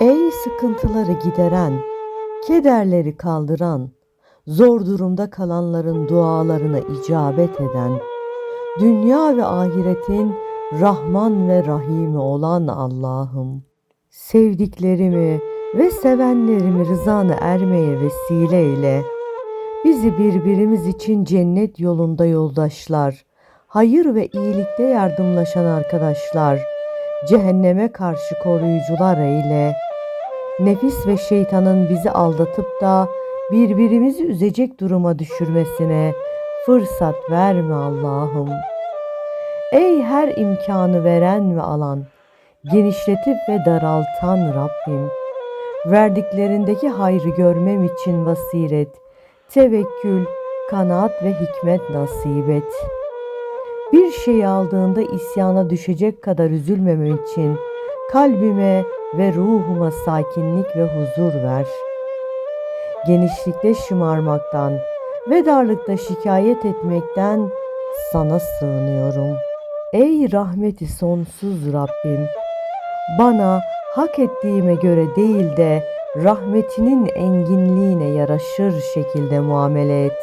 Ey sıkıntıları gideren, kederleri kaldıran, zor durumda kalanların dualarına icabet eden, dünya ve ahiretin Rahman ve Rahimi olan Allah'ım, sevdiklerimi ve sevenlerimi rızana ermeye vesile eyle. Bizi birbirimiz için cennet yolunda yoldaşlar, hayır ve iyilikte yardımlaşan arkadaşlar, cehenneme karşı koruyucular eyle. Nefis ve şeytanın bizi aldatıp da birbirimizi üzecek duruma düşürmesine fırsat verme Allah'ım. Ey her imkanı veren ve alan, genişletip ve daraltan Rabbim, verdiklerindeki hayrı görmem için basiret, tevekkül, kanaat ve hikmet nasip et. Bir şey aldığında isyana düşecek kadar üzülmemem için kalbime ve ruhuma sakinlik ve huzur ver. Genişlikte şımarmaktan ve darlıkta şikayet etmekten sana sığınıyorum. Ey rahmeti sonsuz Rabbim, bana hak ettiğime göre değil de rahmetinin enginliğine yaraşır şekilde muamele et.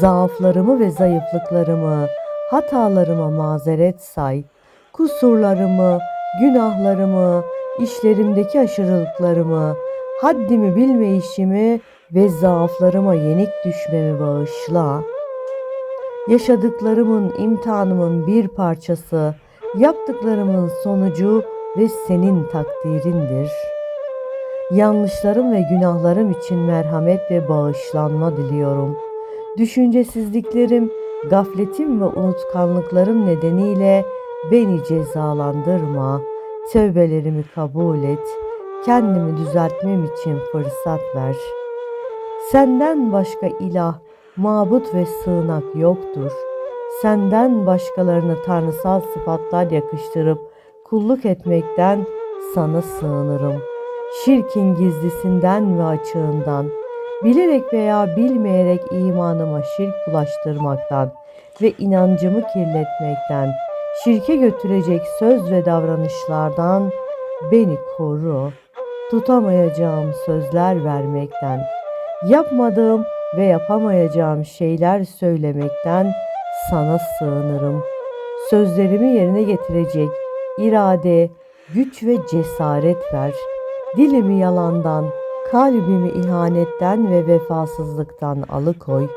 Zaaflarımı ve zayıflıklarımı, hatalarıma mazeret say. Kusurlarımı, günahlarımı, işlerimdeki aşırılıklarımı, haddimi bilmeyişimi ve zaaflarıma yenik düşmemi bağışla. Yaşadıklarımın, imtihanımın bir parçası, yaptıklarımın sonucu ve senin takdirindir. Yanlışlarım ve günahlarım için merhamet ve bağışlanma diliyorum. Düşüncesizliklerim, gafletim ve unutkanlıklarım nedeniyle beni cezalandırma. Tövbelerimi kabul et. Kendimi düzeltmem için fırsat ver. Senden başka ilah, mabut ve sığınak yoktur. Senden başkalarına tanrısal sıfatlar yakıştırıp kulluk etmekten sana sığınırım. Şirkin gizlisinden ve açığından, bilerek veya bilmeyerek imanıma şirk bulaştırmaktan ve inancımı kirletmekten, şirke götürecek söz ve davranışlardan beni koru. Tutamayacağım sözler vermekten, yapmadığım ve yapamayacağım şeyler söylemekten sana sığınırım. Sözlerimi yerine getirecek irade, güç ve cesaret ver. Dilimi yalandan, kalbimi ihanetten ve vefasızlıktan alıkoy.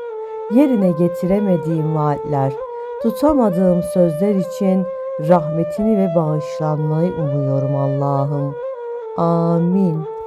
Yerine getiremediğim vaatler, tutamadığım sözler için rahmetini ve bağışlanmayı umuyorum Allah'ım. Amin.